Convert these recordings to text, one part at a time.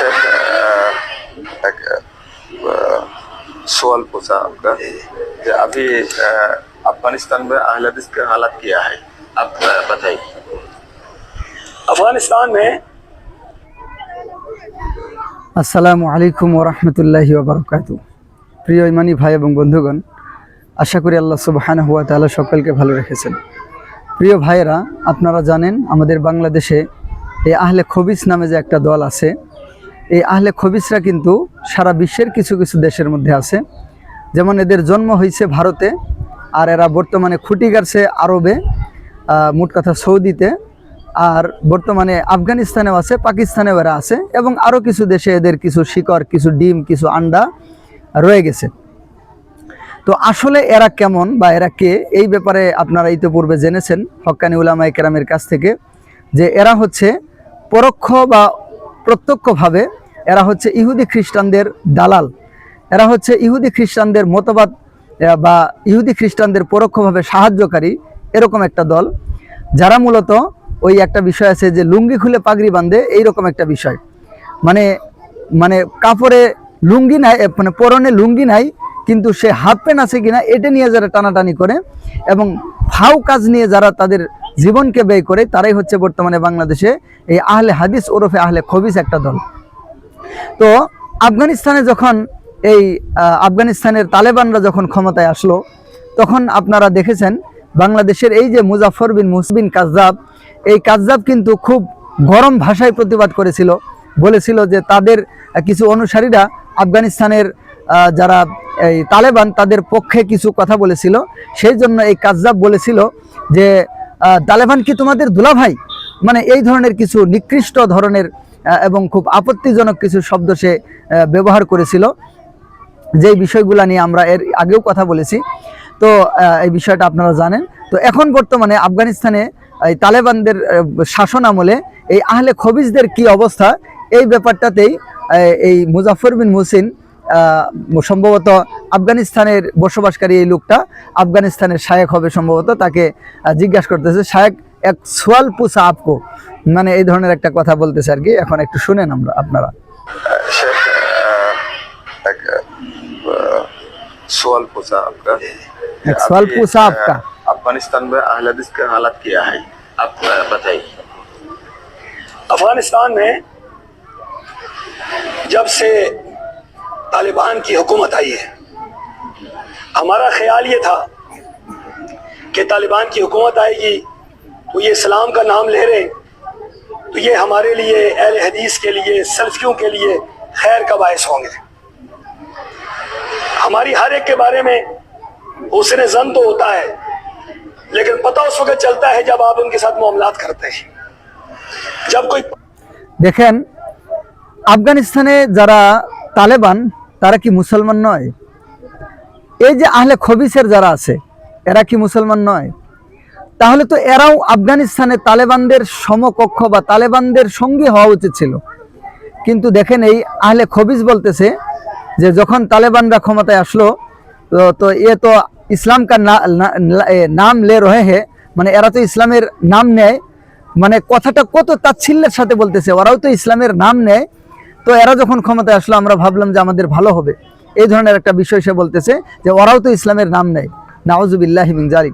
शेख अ, एक अ, सवाल पूछा आपका कि अभी अ, अफगानिस्तान में अहल हदीस के हालात क्या है आप अ, बताइए अफगानिस्तान में আসসালামু আলাইকুম ওরহমতুল্লাহি ওবরকাত প্রিয় ইমানি ভাই এবং বন্ধুগণ আশা করি আল্লাহ সুবাহান হুয়া তাআলা সকলকে ভালো রেখেছেন প্রিয় ভাইয়েরা আপনারা জানেন আমাদের বাংলাদেশে এই আহলে খবিস নামে যে একটা দল আছে এই আহলে খবিসরা কিন্তু সারা বিশ্বের কিছু কিছু দেশের মধ্যে আছে। যেমন এদের জন্ম হয়েছে ভারতে, আর এরা বর্তমানে খুঁটি গাড়ছে আরবে মোট কথা সৌদিতে, আর বর্তমানে আফগানিস্তানেও আছে, পাকিস্তানেও এরা আছে, এবং আরও কিছু দেশে এদের কিছু শিকড়, কিছু ডিম, কিছু আন্ডা রয়ে গেছে। তো আসলে এরা কেমন বা এরা কে, এই ব্যাপারে আপনারা ইতিপূর্বে জেনেছেন হক্কানি উলামা কেরামের কাছ থেকে, যে এরা হচ্ছে পরোক্ষ বা প্রত্যক্ষভাবে এরা হচ্ছে ইহুদি খ্রিস্টানদের দালাল। এরা হচ্ছে ইহুদি খ্রিস্টানদের মতবাদ বা ইহুদি খ্রিস্টানদের পরোক্ষভাবে সাহায্যকারী এরকম একটা দল, যারা মূলত ওই একটা বিষয় আছে যে লুঙ্গি খুলে পাগড়ি বাঁধে, এইরকম একটা বিষয়। মানে মানে কাপড়ে লুঙ্গি নাই মানে পরনে লুঙ্গি নাই, কিন্তু সে হাফ প্যান্ট আছে কিনা, এটা নিয়ে যারা টানাটানি করে এবং ফাও কাজ নিয়ে যারা তাদের জীবনকে ব্যয় করে, তারাই হচ্ছে বর্তমানে বাংলাদেশে এই আহলে হাদিস ওরফে আহলে খবিস একটা দল। তো আফগানিস্তানে যখন এই আফগানিস্তানের তালেবানরা যখন ক্ষমতায় আসলো, তখন আপনারা দেখেছেন বাংলাদেশের এই যে মুজাফর বিন মুসবিন কাজ্জাব, এই কাজ্জাব কিন্তু খুব গরম ভাষায় প্রতিবাদ করেছিল। বলেছিল যে তাদের কিছু অনুসারীরা আফগানিস্তানের যারা এই তালেবান, তাদের পক্ষে কিছু কথা বলেছিল। সেই জন্য এই কাজ্জাব বলেছিল যে তালেবান কি তোমাদের দুলাভাই? মানে এই ধরনের কিছু নিকৃষ্ট ধরনের এবং খুব আপত্তিজনক কিছু শব্দ সে ব্যবহার করেছিল। যেই বিষয়গুলো নিয়ে আমরা এর আগেও কথা বলেছি। তো এই বিষয়টা আপনারা জানেন। তো এখন বর্তমানে আফগানিস্তানে এই তালেবানদের শাসন আমলে এই আহলে খবিজদের কি অবস্থা, এই ব্যাপারটাতেই এই মুজাফর বিন মুসিন সম্ভবত আফগানিস্তানের বসবাসকারী এই লোকটা আফগানিস্তানের শায়েক হবে সম্ভবত, তাকে জিজ্ঞাসা করতেছে, শায়েক এক সোয়াল্প সাপ কো। মানে এই ধরনের একটা কথা বলতেছে আর কি। এখন একটু শুনেন আমরা আপনারা। سوال پوچھا آپ کا ایک سوال پوچھا آپ کا افغانستان میں اہل حدیث کا حالت کیا ہے آپ بتائیے افغانستان میں جب سے طالبان کی حکومت آئی ہے ہمارا خیال یہ تھا کہ طالبان کی حکومت آئے گی وہ یہ اسلام کا نام لے رہے تو یہ ہمارے لیے، اہل حدیث کے لیے، سلفیوں کے لیے خیر کا باعث ہوں گے۔ ہماری ہر ایک کے بارے میں حسن زن تو ہوتا ہے، لیکن پتہ اس وقت چلتا ہے جب آپ ان کے ساتھ معاملات کرتے ہیں۔ جب کوئی دیکھیں، افغانستان যারা طالبان তারা مسلمان মুসলমান নয় یہ اہل خوبی খবিসের যারা سے এরা کی مسلمان নয় তাহলে তো এরাও আফগানিস্তানে তালেবানদের সমকক্ষ বা তালেবানদের সঙ্গী হওয়া উচিত ছিল। কিন্তু দেখেন এই আহলে খবিজ বলতেছে যে যখন তালেবানরা ক্ষমতায় আসলো তো তো এ তো ইসলাম কা না, না- না- এ, নাম লে রহে হে মানে এরা তো ইসলামের নাম নেয়। মানে কথাটা কত তাচ্ছিল্যের সাথে বলতেছে ওরাও তো ইসলামের নাম নেয়। তো এরা যখন ক্ষমতায় আসলো আমরা ভাবলাম যে আমাদের ভালো হবে। এই ধরনের একটা বিষয় সে বলতেছে যে ওরাও তো ইসলামের নাম নেয়। নাওজুবিল্লাহ মিন জালিক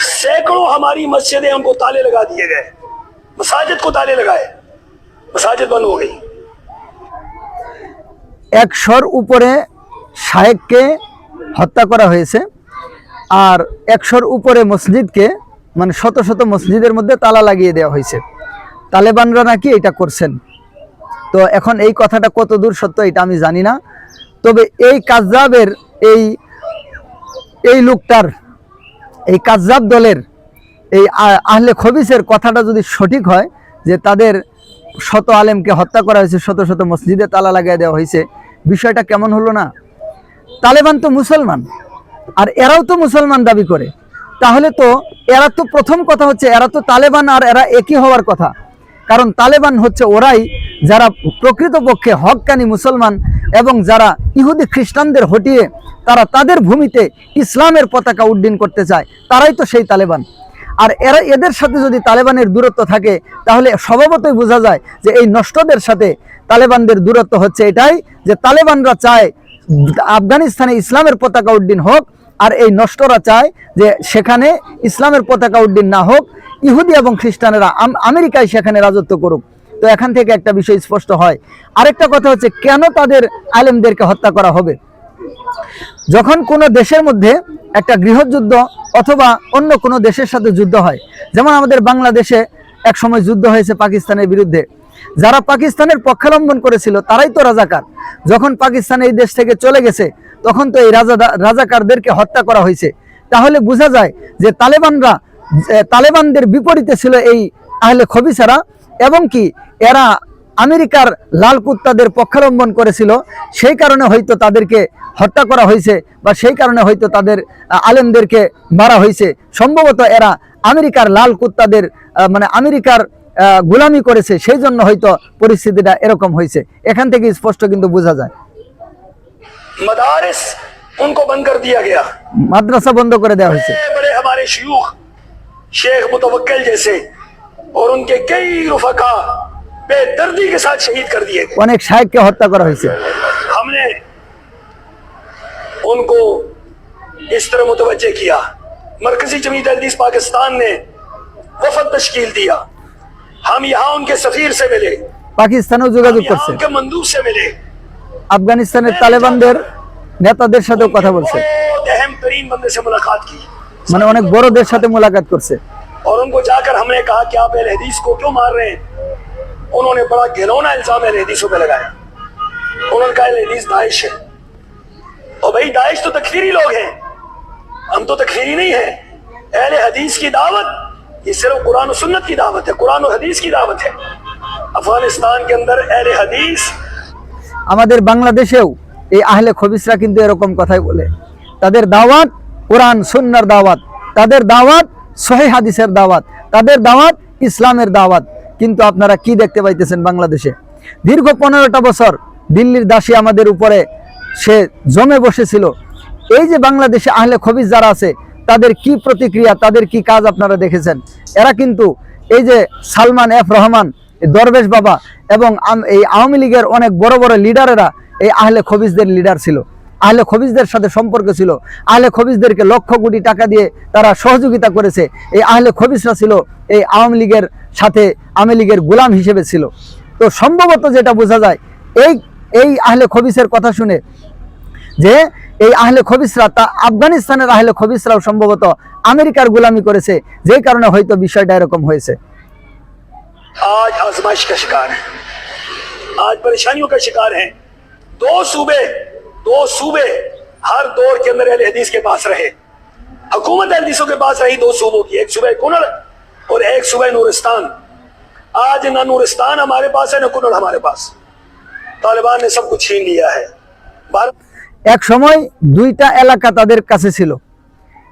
सैकड़ों हमारी मस्जिदें हमको ताले लगा दिए गए मसाजिद को ताले लगाए मसाजिद बंद हो गई একশোর উপরে শায়েককে হত্যা করা হয়েছে আর একশোর উপরে মসজিদকে মানে শত শত মসজিদের মধ্যে তালা লাগিয়ে দেওয়া হয়েছে তালেবানরা নাকি এটা করছেন তো এখন এই কথাটা কত দূর সত্য এটা আমি জানি না তবে এই কাজাবের এই এই লোকটার এই কাজাব দলের এই আহলে খবিসের কথাটা যদি সঠিক হয়, যে তাদের শত আলেমকে হত্যা করা হয়েছে, শত শত মসজিদে তালা লাগিয়ে দেওয়া হয়েছে, বিষয়টা কেমন হলো না? তালেবান তো মুসলমান, আর এরাও তো মুসলমান দাবি করে। তাহলে তো এরা তো প্রথম কথা হচ্ছে, এরা তো তালেবান আর এরা একই হওয়ার কথা। কারণ তালেবান হচ্ছে ওরাই যারা প্রকৃতপক্ষে হক্কানি মুসলমান এবং যারা ইহুদি খ্রিস্টানদের হটিয়ে তারা তাদের ভূমিতে ইসলামের পতাকা উড্ডীন করতে চায়, তারাই তো সেই তালেবান। আর এরা এদের সাথে যদি তালেবানের দূরত্ব থাকে, তাহলে স্বভাবতই বোঝা যায় যে এই নষ্টদের সাথে তালেবানদের দূরত্ব হচ্ছে এটাই যে তালেবানরা চায় আফগানিস্তানে ইসলামের পতাকা উড্ডীন হোক আর এই নষ্টরা চায় যে সেখানে ইসলামের পতাকা উড্ডীন না হোক, ইহুদি এবং খ্রিস্টানেরা আমেরিকায় সেখানে রাজত্ব করুক। তো এখান থেকে একটা বিষয় স্পষ্ট হয়। আরেকটা কথা হচ্ছে, কেন তাদের আলেমদেরকে হত্যা করা হবে? যখন কোনো দেশের মধ্যে একটা গৃহযুদ্ধ অথবা অন্য কোনো দেশের সাথে যুদ্ধ হয়, যেমন আমাদের বাংলাদেশে এক সময় যুদ্ধ হয়েছে পাকিস্তানের বিরুদ্ধে, যারা পাকিস্তানের পক্ষাবলম্বন করেছিল, তারাই তো রাজাকার। যখন পাকিস্তান এই দেশ থেকে চলে গেছে তখন তো এই রাজা রাজাকারদেরকে হত্যা করা হয়েছে। তাহলে বোঝা যায় যে তালেবানরা তালেবানদের বিপরীতে ছিল এই আহলে খবিসারা এবং কি এরা আমেরিকার লাল কুত্তাদের পক্ষাবলম্বন করেছিল, সেই কারণে হয়তো তাদেরকে হত্যা করা হয়েছে বা সেই কারণে হয়তো তাদের আলেমদেরকে মারা হয়েছে। সম্ভবত এরা আমেরিকার লাল কুত্তাদের মানে আমেরিকার গোলামি করেছে, সেই জন্য হয়তো পরিস্থিতিটা এরকম হয়েছে। এখান থেকে স্পষ্ট কিন্তু বোঝা যায়। مدارس ان کو بند کر دیا گیا۔ مدرسہ بند کر دیا بڑے بڑے ہمارے شیوخ شیخ متوکل جیسے اور ان کے کئی رفقہ بے دردی کے ساتھ شہید کر دیے۔ ان ایک شائق کے ہتیا کرا سے ہم نے ان کو اس طرح متوجہ کیا۔ مرکزی جمعیت حدیث پاکستان نے وفد تشکیل دیا۔ ہم یہاں ان کے سفیر سے ملے۔ پاکستان کے مندوب سے ملے۔ আফগানিস্তানের তালেবানদের নেতাদের সাথেও কথা বলছে। মানে অনেক বড়দের সাথে মোলাকাত করছে। اور ان کو جا کر ہم نے کہا کہ آپ اہل حدیث کو کیوں مار رہے ہیں انہوں نے بڑا الزام اہل حدیثوں پہ لگایا انہوں نے کہا اہل حدیث ہے اور تو تکفیری لوگ ہیں ہم تو تکفیری نہیں ہیں۔ اہل حدیث کی دعوت یہ صرف قرآن و سنت کی دعوت ہے قرآن و حدیث کی دعوت ہے۔ افغانستان کے اندر اہل حدیث আমাদের বাংলাদেশেও এই আহলে খবিসরা কিন্তু এরকম কথাই বলে। তাদের দাওয়াত কোরআন, সুন্নার দাওয়াত। তাদের দাওয়াত সহি হাদিসের দাওয়াত। তাদের দাওয়াত ইসলামের দাওয়াত। কিন্তু আপনারা কি দেখতে পাইতেছেন বাংলাদেশে? দীর্ঘ পনেরোটা বছর দিল্লির দাসী আমাদের উপরে সে জমে বসেছিল। এই যে বাংলাদেশে আহলে খবিস যারা আছে, তাদের কি প্রতিক্রিয়া, তাদের কি কাজ আপনারা দেখেছেন? এরা কিন্তু এই যে সালমান এফ রহমান দরবেশ বাবা এবং এই আওয়ামী লীগের অনেক বড় বড় লিডারেরা এই আহলে খবিসদের লিডার ছিল। আহলে খবিসদের সাথে সম্পর্ক ছিল। আহলে খবিসদেরকে লক্ষ কোটি টাকা দিয়ে তারা সহযোগিতা করেছে। এই আহলে খবিসরা ছিল এই আওয়ামী লীগের সাথে আওয়ামী লীগের গোলাম হিসেবে ছিল। তো সম্ভবত যেটা বোঝা যায়, এই এই আহলে খবিসের কথা শুনে যে এই আহলে খবিসরা তা আফগানিস্তানের আহলে খবিসরাও সম্ভবত আমেরিকার গোলামি করেছে। যেই কারণে হয়তো বিষয়টা এরকম হয়েছে। آج آزمائش کا شکار ہیں۔ آج پریشانیوں کا شکار ہیں۔ دو صوبے دو صوبے ہر دور کے اندر اہل حدیث کے پاس رہے۔ حکومت اہل حدیثوں کے پاس رہی دو صوبوں کی، ایک صوبہ کنڑ اور ایک صوبہ نورستان۔ آج نہ نورستان ہمارے پاس ہے، نہ کنڑ ہمارے پاس۔ طالبان نے سب کچھ چھین لیا ہے۔ ایک এক সময় দুইটা এলাকা তাদের কাছে ছিল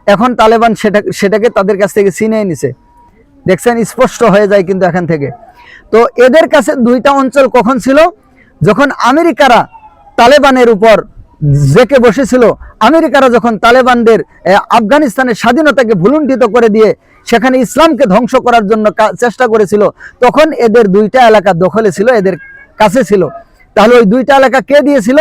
এখন তালেবান সেটা সেটাকে তাদের কাছ থেকে نہیں سے দেখছেন, স্পষ্ট হয়ে যায় কিন্তু এখান থেকে। তো এদের কাছে দুইটা অঞ্চল কখন ছিল? যখন আমেরিকারা তালেবানের উপর জেকে বসেছিল, আমেরিকারা যখন তালেবানদের আফগানিস্তানের স্বাধীনতাকে ভুলুণ্ঠিত করে দিয়ে সেখানে ইসলামকে ধ্বংস করার জন্য চেষ্টা করেছিল, তখন এদের দুইটা এলাকা দখলে ছিল, এদের কাছে ছিল। তাহলে ওই দুইটা এলাকা কে দিয়েছিল?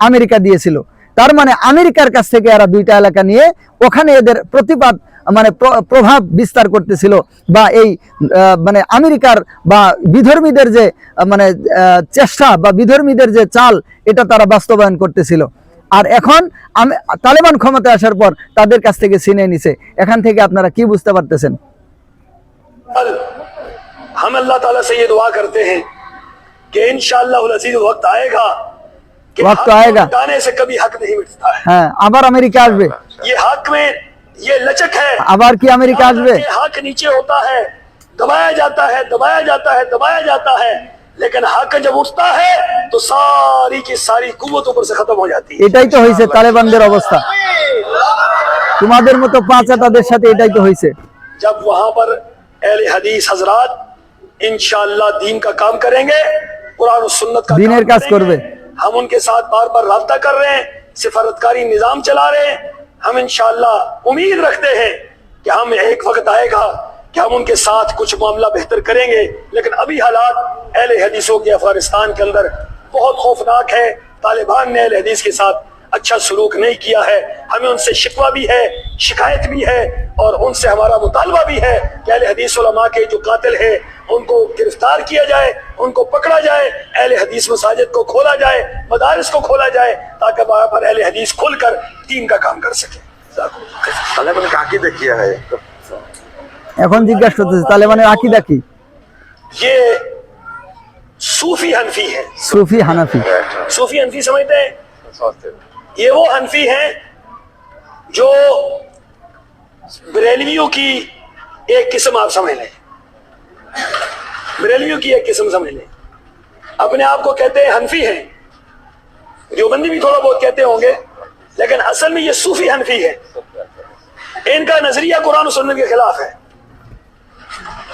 আমেরিকা দিয়েছিল। তার মানে আমেরিকার কাছ থেকে এরা দুইটা এলাকা নিয়ে ওখানে এদের প্রতিবাদ মানে প্র- প্রভাব বিস্তার করতেছিল বা এই আহ, মানে আমেরিকার বা বিধর্মীদের যে আহ, মানে আহ, চেষ্টা বা বিধর্মীদের যে চাল এটা তারা বাস্তবায়ন করতেছিল আর এখন আম- তালেবান ক্ষমতায় আসার পর তাদের কাছ থেকে ছিনিয়ে নিছে এখান থেকে আপনারা কি বুঝতে পারতেছেন कल हम अल्लाह ताला से ये दुआ करते हैं कि इंशाअल्लाह अजीज वक्त आएगा कि वक्त हक को आएगा। मिटाने से कभी हक नहीं मिटता है হ্যাঁ আবার আমেরিকা আসবে ये हक में یہ لچک ہے۔ آبار کی امریکہ آزبے حق نیچے ہوتا ہے۔ دبایا جاتا ہے دبایا جاتا ہے دبایا جاتا ہے۔ لیکن حق جب اٹھتا ہے تو ساری کی ساری قوت اوپر سے ختم ہو جاتی ہے۔ ایٹائی تو ہوئی سے طالبان دیر এটাই তো হইছে তালেবানদের অবস্থা তোমাদের মতো পাঁচা شاتے ایٹائی تو ہوئی سے۔ جب وہاں پر اہل حدیث حضرات انشاءاللہ دین کا کام کریں گے قرآن و سنت کا کام کریں گے ہم ان کے ساتھ بار بار رابطہ کر رہے ہیں سفارتکاری نظام چلا رہے ہیں ہم انشاءاللہ امید رکھتے ہیں کہ ہم ایک وقت آئے گا کہ ہم ان کے ساتھ کچھ معاملہ بہتر کریں گے، لیکن ابھی حالات اہل حدیثوں کے افغانستان کے اندر بہت خوفناک ہے طالبان نے اہل حدیث کے ساتھ اچھا سلوک نہیں کیا ہے ہمیں ان سے شکوا بھی ہے شکایت بھی ہے اور ان سے ہمارا مطالبہ بھی ہے کہ اہل حدیث علماء کے جو قاتل ہیں ان کو گرفتار کیا جائے ان کو پکڑا جائے اہل حدیث مساجد کو کھولا جائے مدارس کو کھولا جائے تاکہ وہاں پر اہل حدیث کھل کر دین کا کام کر سکے طالبان کا عقیدہ کیا ہے۔ এখন জিজ্ঞাসা طالبان کا عقیدہ کی یہ صوفی حنفی ہے صوفی حنفی۔ صوفی حنفی سمجھتے ہیں؟ یہ وہ حنفی ہیں جو بریلویوں کی ایک قسم آپ سمجھ لیں۔ بریلویوں کی ایک قسم سمجھ لیں۔ اپنے آپ کو کہتے ہیں حنفی ہیں۔ دیوبندی بھی تھوڑا بہت کہتے ہوں گے، لیکن اصل میں یہ صوفی حنفی ہے ان کا نظریہ قرآن و سنت کے خلاف ہے۔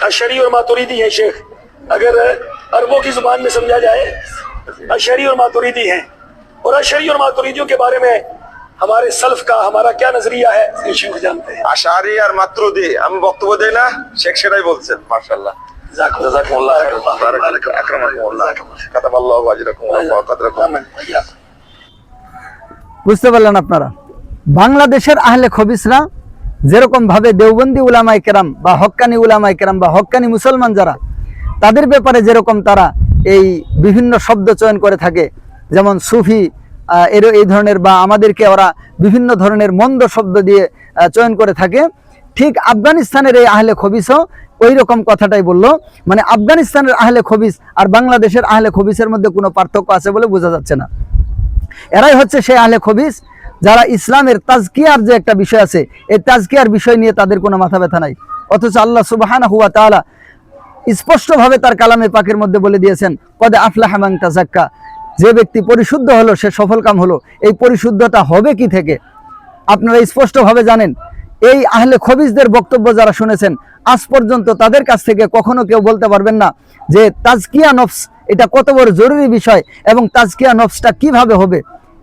اشری اور ماتوریدی ہیں شیخ۔ اگر عربوں کی زبان میں سمجھا جائے اشری اور ماتوریدی ہیں۔ और अशरी और मातुरीदियों के बारे में हमारे सल्फ का हमारा क्या नजरिया है ये शेख जानते हैं আশারি আর মাত্রদি আমি বক্তব্য দেই না শেখ সেটাই বলছেন মার্শাল্লাহ জাযাকুমুল্লাহ খাইরান আকরামাকুমুল্লাহ কাতাবাল্লাহু আজরাকুম ওয়া কাদরাকুম বুঝতে পারলেন আপনারা বাংলাদেশের আহলে খবিসরা যেরকম ভাবে দেওবন্দি উলামাই কেরাম বা হক্কানি উলামাই কেরাম বা হক্কানি মুসলমান যারা তাদের ব্যাপারে যেরকম তারা এই বিভিন্ন শব্দ চয়ন করে থাকে যেমন সুফি এর এই ধরনের বা আমাদেরকে ওরা বিভিন্ন ধরনের মন্দ শব্দ দিয়ে চয়ন করে থাকে। ঠিক আফগানিস্তানের এই আহলে খবিসও ওই রকম কথাটাই বলল। মানে আফগানিস্তানের আহলে খবিস আর বাংলাদেশের আহলে খবিসের মধ্যে কোনো পার্থক্য আছে বলে বোঝা যাচ্ছে না। এরাই হচ্ছে সেই আহলে খবিস যারা ইসলামের তাজকিয়ার যে একটা বিষয় আছে, এই তাজকিয়ার বিষয় নিয়ে তাদের কোনো মাথা ব্যথা নাই। অথচ আল্লাহ সুবাহানা হুয়া তালা স্পষ্টভাবে তার কালামে পাকের মধ্যে বলে দিয়েছেন, কদে আফলা হামাং তাজাক্কা যে ব্যক্তি পরিশুদ্ধ হলো, সে সফল কাম হলো। এই পরিশুদ্ধতা হবে কি থেকে? আপনারা স্পষ্টভাবে জানেন। এই আহলে খবিজদের বক্তব্য যারা শুনেছেন, আজ পর্যন্ত তাদের কাছ থেকে কখনো কেউ বলতে পারবেন না যে তাজকিয়া নফস, এটা কত বড় জরুরি বিষয় এবং তাজকিয়া নফসটা কীভাবে হবে?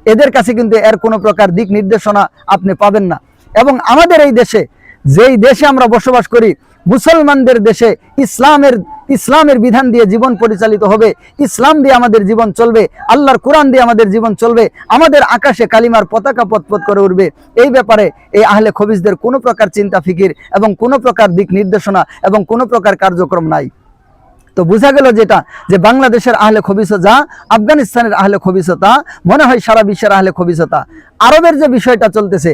এদের কাছে কিন্তু এর কোনো প্রকার দিক নির্দেশনা আপনি পাবেন না। এবং আমাদের এই দেশে, যেই দেশে আমরা বসবাস করি, মুসলমানদের দেশে ইসলামের ইসলামের বিধান দিয়ে জীবন পরিচালিত হবে। ইসলাম দিয়ে আমাদের জীবন চলবে। আল্লাহর কোরআন দিয়ে আমাদের জীবন চলবে। আমাদের আকাশে কালিমার পতাকা পথপথ করে উঠবে। এই ব্যাপারে এই আহলে খবিজদের কোনো প্রকার চিন্তা, ফিকির এবং কোনো প্রকার দিক নির্দেশনা এবং কোনো প্রকার কার্যক্রম নাই। তো বোঝা গেল যেটা, যে বাংলাদেশের আহলে খবিস যা, আফগানিস্তানের আহলে খবিসতা মনে হয় সারা বিশ্বের আহলে খবিসতা আরবের যে বিষয়টা চলতেছে,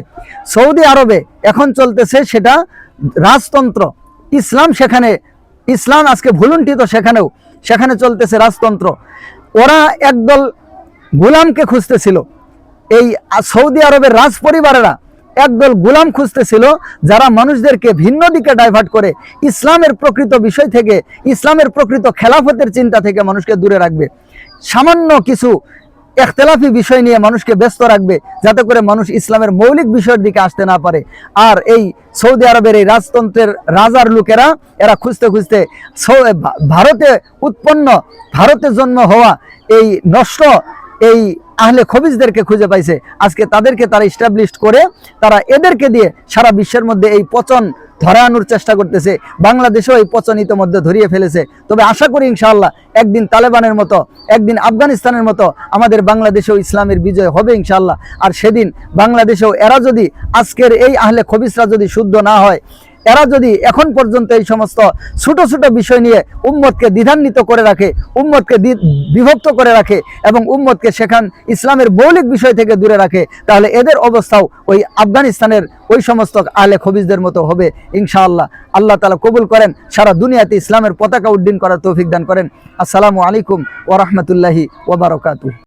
সৌদি আরবে এখন চলতেছে সেটা রাজতন্ত্র। ইসলাম সেখানে ইসলাম আজকে ভুলুন্ঠিত সেখানেও, সেখানে চলতেছে রাজতন্ত্র। ওরা একদল গোলামকে খুঁজতেছিল। এই সৌদি আরবের রাজ পরিবারেরা একদল গুলাম খুঁজতেছিল যারা মানুষদেরকে ভিন্ন দিকে ডাইভার্ট করে ইসলামের প্রকৃত বিষয় থেকে, ইসলামের প্রকৃত খেলাফতের চিন্তা থেকে মানুষকে দূরে রাখবে। সামান্য কিছু একতলাফি বিষয় নিয়ে মানুষকে ব্যস্ত রাখবে, যাতে করে মানুষ ইসলামের মৌলিক বিষয়ের দিকে আসতে না পারে। আর এই সৌদি আরবের এই রাজতন্ত্রের রাজার লোকেরা, এরা খুঁজতে খুঁজতে ভারতে উৎপন্ন, ভারতে জন্ম হওয়া এই নষ্ট, এই আহলে খবিজদেরকে খুঁজে পাইছে। আজকে তাদেরকে তারা ইস্টাবলিশ করে তারা এদেরকে দিয়ে সারা বিশ্বের মধ্যে এই পচন ধরানোর চেষ্টা করতেছে। বাংলাদেশেও এই পচন ইতোমধ্যে ধরিয়ে ফেলেছে। তবে আশা করি ইনশাআল্লাহ একদিন তালেবানের মতো, একদিন আফগানিস্তানের মতো আমাদের বাংলাদেশেও ইসলামের বিজয় হবে ইনশাআল্লাহ। আর সেদিন বাংলাদেশেও এরা যদি আজকের এই আহলে খবিসরা যদি শুদ্ধ না হয় এরা যদি এখন পর্যন্ত এই সমস্ত ছোট ছোট বিষয় নিয়ে উম্মতকে দ্বিধান্বিত করে রাখে, উম্মতকে বিভক্ত করে রাখে এবং উম্মতকে সেখান ইসলামের মৌলিক বিষয় থেকে দূরে রাখে, তাহলে এদের অবস্থাও ওই আফগানিস্তানের ওই সমস্ত আলে খবিজদের মতো হবে ইনশাআল্লাহ। আল্লাহ তালা কবুল করেন, সারা দুনিয়াতে ইসলামের পতাকা উড্ডীন করার তৌফিক দান করেন। আসসালামু আলাইকুম ওরহমতুল্লাহি ওবরাকাতু